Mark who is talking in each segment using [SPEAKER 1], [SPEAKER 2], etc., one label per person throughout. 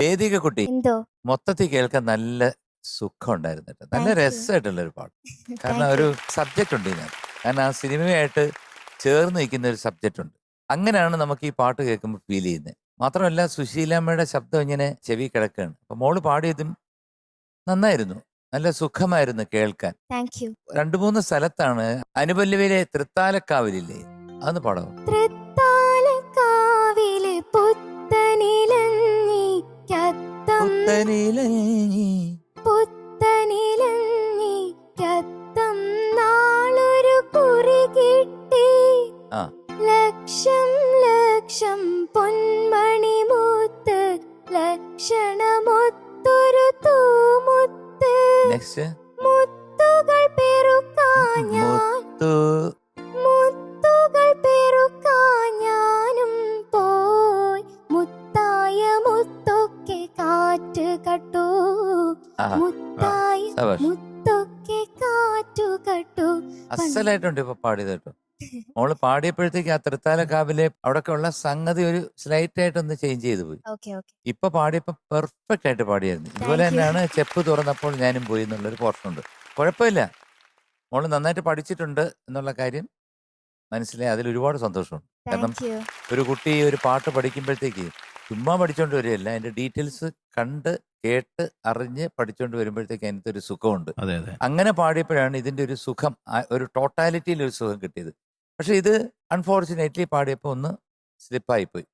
[SPEAKER 1] വേദിക കുട്ടി മൊത്തത്തിൽ കേൾക്കാൻ നല്ല സുഖം ഉണ്ടായിരുന്നിട്ട്. നല്ല
[SPEAKER 2] Thank you.
[SPEAKER 1] രസമായിട്ടുള്ള ഒരു പാട്ട്. കാരണം
[SPEAKER 2] Thank you.
[SPEAKER 1] ഒരു സബ്ജക്റ്റ് ഉണ്ട് ഇതിനകത്ത്. കാരണം ആ സിനിമയായിട്ട് ചേർന്ന് നിൽക്കുന്ന ഒരു സബ്ജക്റ്റ് ഉണ്ട്. അങ്ങനെയാണ് നമുക്ക് ഈ പാട്ട് കേൾക്കുമ്പോൾ ഫീൽ ചെയ്യുന്നത്. മാത്രമല്ല സുശീലാമ്മയുടെ ശബ്ദം ഇങ്ങനെ ചെവി കിടക്കുകയാണ്. അപ്പൊ മോൾ പാടിയതും നന്നായിരുന്നു. നല്ല സുഖമായിരുന്നു കേൾക്കാൻ.
[SPEAKER 2] താങ്ക് യു
[SPEAKER 1] രണ്ടു മൂന്ന് സ്ഥലത്താണ് അനുപല്ലവിയിലെ തൃത്താലക്കാവിലില്ലേ? അതൊന്ന് പാടോ.
[SPEAKER 2] തൃത്താലക്കാവിലെ കത്തം നാളൊരു കുറി കിട്ടി.
[SPEAKER 1] ആ.
[SPEAKER 2] ലക്ഷം ലക്ഷം പൊന്മണി മുത്ത് ലക്ഷണമൊത്തൊരു തൂമുത്ത്. മുത്തുകൾ പെറുക്കാൻ ഞാൻ മുത്തുകൾ പെറുക്കാഞ്ഞാനും പോയി. മുത്തായ മുത്തൊക്കെ കാറ്റ് കട്ടു. മുത്തായ മുത്തൊക്കെ കാറ്റു കട്ടു.
[SPEAKER 1] അസലായിട്ടുണ്ട് ഇപ്പൊ പാടിയത് കേട്ടോ മോൾ പാടിയപ്പോഴത്തേക്ക് ആ തൃത്താലക്കാവിലെ അവിടെയൊക്കെ ഉള്ള സംഗതി ഒരു സ്ലൈറ്റ് ആയിട്ട് ഒന്ന് ചേഞ്ച് ചെയ്തു പോയി.
[SPEAKER 2] ഓക്കെ ഓക്കെ
[SPEAKER 1] ഇപ്പൊ പാടിയപ്പോ പെർഫെക്റ്റ് ആയിട്ട് പാടിയായിരുന്നു. ഇതുപോലെ
[SPEAKER 2] you.
[SPEAKER 1] തന്നെയാണ് ചെപ്പ് തുറന്നപ്പോൾ ഞാനും പോയി എന്നുള്ളൊരു പോർഷൻ ഉണ്ട്. കുഴപ്പമില്ല. മോൾ നന്നായിട്ട് പഠിച്ചിട്ടുണ്ട് എന്നുള്ള കാര്യം മനസ്സിലായി. അതിൽ ഒരുപാട് സന്തോഷമുണ്ട്. കാരണം
[SPEAKER 2] താങ്ക് യു
[SPEAKER 1] ഒരു കുട്ടി ഒരു പാട്ട് പഠിക്കുമ്പോഴത്തേക്ക് ചുമ്മാ പഠിച്ചോണ്ട് വരികയല്ല. അതിന്റെ ഡീറ്റെയിൽസ് കണ്ട് കേട്ട് അറിഞ്ഞ് പഠിച്ചോണ്ട് വരുമ്പോഴത്തേക്ക് അതിനകത്ത് ഒരു സുഖമുണ്ട്.
[SPEAKER 3] അതെ അതെ.
[SPEAKER 1] അങ്ങനെ പാടിയപ്പോഴാണ് ഇതിന്റെ ഒരു സുഖം ആ- ഒരു ടോട്ടാലിറ്റിയിൽ ഒരു സുഖം കിട്ടിയത്. പക്ഷെ ഇത് അൺഫോർച്ചുനേറ്റ്ലി പാടിയപ്പോൾ ഒന്ന് സ്ലിപ്പായി പോയി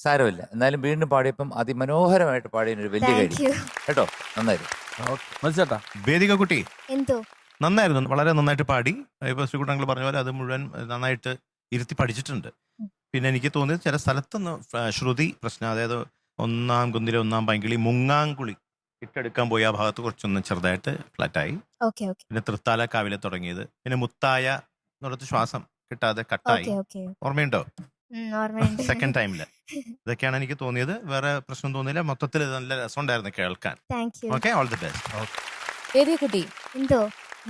[SPEAKER 1] സാരമില്ല. എന്നാലും വീണ്ടും പാടിയപ്പം അതിമനോഹരമായിട്ട് പാടിയ ഒരു വലിയ കാര്യം. കേട്ടോ? നന്നായിരുന്നു
[SPEAKER 4] മത്സേട്ടാ
[SPEAKER 3] വേദിക കുട്ടി.
[SPEAKER 2] എന്തോ?
[SPEAKER 3] നന്നായിരുന്നു. വളരെ നന്നായിട്ട് പാടി. ഇപ്പൊ ശ്രീകുട്ടങ്ങൾ പറഞ്ഞ പോലെ അത് മുഴുവൻ നന്നായിട്ട് ഇരുത്തി പഠിച്ചിട്ടുണ്ട്. പിന്നെ എനിക്ക് തോന്നിയത് ചില സ്ഥലത്തൊന്ന് ഫ- ശ്രുതി പ്രശ്നം അതായത് ഒന്നാം കുന്തിലെ ഒന്നാം പൈങ്കിളി മുങ്ങാങ്കുളി ഇട്ടെടുക്കാൻ പോയി. ആ ഭാഗത്ത് കുറച്ചൊന്ന് ചെറുതായിട്ട് ഫ്ലാറ്റായി
[SPEAKER 2] ഓക്കെ ഓക്കെ
[SPEAKER 3] പിന്നെ തൃത്താല കാവിലെ തുടങ്ങിയത്. പിന്നെ മുത്തായ എന്നുള്ളത് ശ്വാസം. കിട്ടാതെ കട്ടായി.
[SPEAKER 2] Okay okay.
[SPEAKER 3] ഓർമ്മയുണ്ടോ?
[SPEAKER 2] ഓർമ്മയുണ്ട്.
[SPEAKER 3] സെക്കൻഡ് ടൈമിൽ ഇതൊക്കെയാണ് എനിക്ക് തോന്നിയത്. വേറെ പ്രശ്നം തോന്നിയില്ല. മൊത്തത്തിൽ നല്ല രസമുണ്ടായിരുന്നു കേൾക്കാൻ.
[SPEAKER 2] Thank you
[SPEAKER 3] okay all the best
[SPEAKER 5] area കുട്ടി?
[SPEAKER 2] എന്തോ?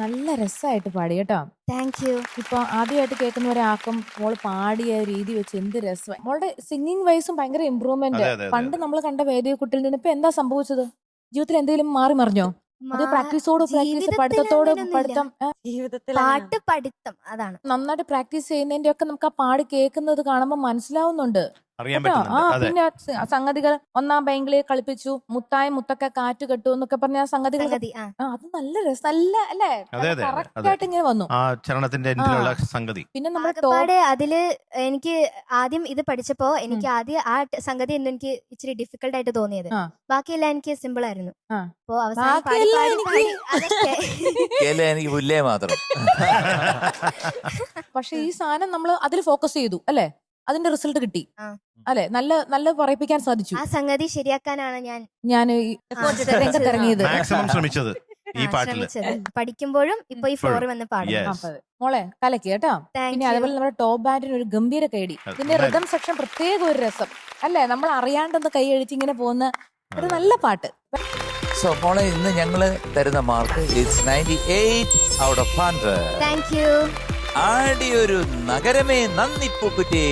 [SPEAKER 5] നല്ല രസമായിട്ട് പാടി കേട്ടോ.
[SPEAKER 2] താങ്ക് യു
[SPEAKER 5] ഇപ്പൊ ആദ്യമായിട്ട് കേൾക്കുന്ന ഒരാൾക്കും മോൾ പാടിയ രീതി വെച്ച് എന്ത് രസം മോളുടെ സിംഗിങ് വൈസും ഭയങ്കര ഇമ്പ്രൂവ്മെന്റ് പണ്ട് നമ്മൾ കണ്ട വേദിയ കുട്ടിയിൽ നിന്ന് ഇപ്പൊ എന്താ സംഭവിച്ചത്? ജീവിതത്തിൽ എന്തെങ്കിലും മാറി മറിഞ്ഞോ? അത്
[SPEAKER 2] മാ-
[SPEAKER 5] പ്രാക്ടീസോട് പ്രാക്ടീസ്
[SPEAKER 2] ജീവിതത്തിൽ
[SPEAKER 5] പഠിത്തത്തോട്
[SPEAKER 2] അങ്ങനെയൊന്നുമില്ല.
[SPEAKER 5] പഠിത്തം
[SPEAKER 6] ജീവിതത്തിൽ
[SPEAKER 2] പാട്ട് പഠിത്തം അതാണ്.
[SPEAKER 5] നന്നായിട്ട് പ്രാക്ടീസ് ചെയ്യുന്നതിന്റെ ഒക്കെ നമുക്ക് ആ പാടി കേൾക്കുന്നത് കാണുമ്പോൾ മനസ്സിലാവുന്നുണ്ട്.
[SPEAKER 3] അറിയാൻ
[SPEAKER 5] കേട്ടോ
[SPEAKER 3] പറ്റുന്നുണ്ട്. അതെ.
[SPEAKER 5] പിന്നെ സ- സംഗതികൾ ഒന്നാം ബാങ്കിലെ കളിപ്പിച്ചു മുത്തായ മുത്തൊക്കെ കാറ്റ് കെട്ടു എന്നൊക്കെ പറഞ്ഞ ആ സംഗതികൾ
[SPEAKER 2] സംഗതി ആ.
[SPEAKER 5] ആ അത് നല്ല രസം നല്ല അല്ലേ?
[SPEAKER 3] അതെ, അതെ,
[SPEAKER 5] കറക്റ്റ്
[SPEAKER 3] അതെ.
[SPEAKER 5] ആയിട്ട് ഇങ്ങനെ വന്നു.
[SPEAKER 3] ആ ചരണത്തിന്റെ എൻഡിലുള്ള സംഗതി.
[SPEAKER 5] പിന്നെ നമ്മുടെ ടോപ്പ്
[SPEAKER 2] ആകപ്പാടെ അതിൽ എനിക്ക് ആദ്യം ഇത് പഠിച്ചപ്പോ എനിക്ക് ആദ്യം ആ ട് സംഗതി എന്ന് എനിക്ക് ഇച്ചിരി ഡിഫിക്കൽട്ട് ആയിട്ട് തോന്നിയത്.
[SPEAKER 5] ആ.
[SPEAKER 2] ബാക്കിയെല്ലാം എനിക്ക് സിമ്പിൾ ആയിരുന്നു.
[SPEAKER 5] ആ.
[SPEAKER 2] അപ്പോ അവസാനം പാടി
[SPEAKER 5] ബാക്കിയെല്ലാം
[SPEAKER 2] പാടി പാടി
[SPEAKER 5] എനിക്ക്
[SPEAKER 2] അതൊക്കെ.
[SPEAKER 1] കേല എനിക്ക് പുല്ലേ മാത്രം.
[SPEAKER 5] പക്ഷെ ഈ സാധനം നമ്മൾ അതിൽ ഫോക്കസ് ചെയ്തു അല്ലെ? അതിന്റെ റിസൾട്ട് കിട്ടി. അല്ലെ? നല്ല നല്ല പറയിപ്പിക്കാൻ സാധിച്ചു.
[SPEAKER 2] ആ സംഗതി ശരിയാക്കാനാണ് ഞാൻ
[SPEAKER 5] ഞാൻ രംഗത്തിറങ്ങിയത്.
[SPEAKER 3] മാക്സിമം ശ്രമിച്ചത് ഈ
[SPEAKER 2] പഠിക്കുമ്പോഴും ഇപ്പൊ ഈ ഫ്ലോറിൽ വന്ന് പാടും.
[SPEAKER 5] മോളെ കലക്കി കേട്ടോ. പിന്നെ അതുപോലെ നമ്മുടെ ടോപ്പ് ബാൻഡിന് ഒരു ഗംഭീര കൈടി
[SPEAKER 3] പിന്നെ
[SPEAKER 5] ഇതിന്റെ റിതം സെക്ഷൻ പ്രത്യേക ഒരു രസം. അല്ലെ? നമ്മൾ അറിയാണ്ടൊന്ന് കൈ അഴിച്ച് ഇങ്ങനെ പോകുന്ന ഒരു നല്ല പാട്ട്.
[SPEAKER 1] സോ മോളെ ഇന്ന് ഞങ്ങൾ തരുന്ന mark it's ninety eight out of hundred
[SPEAKER 2] thank you
[SPEAKER 1] ആടിയൊരു നഗരമേ നന്ദി പൂക്കുറ്റി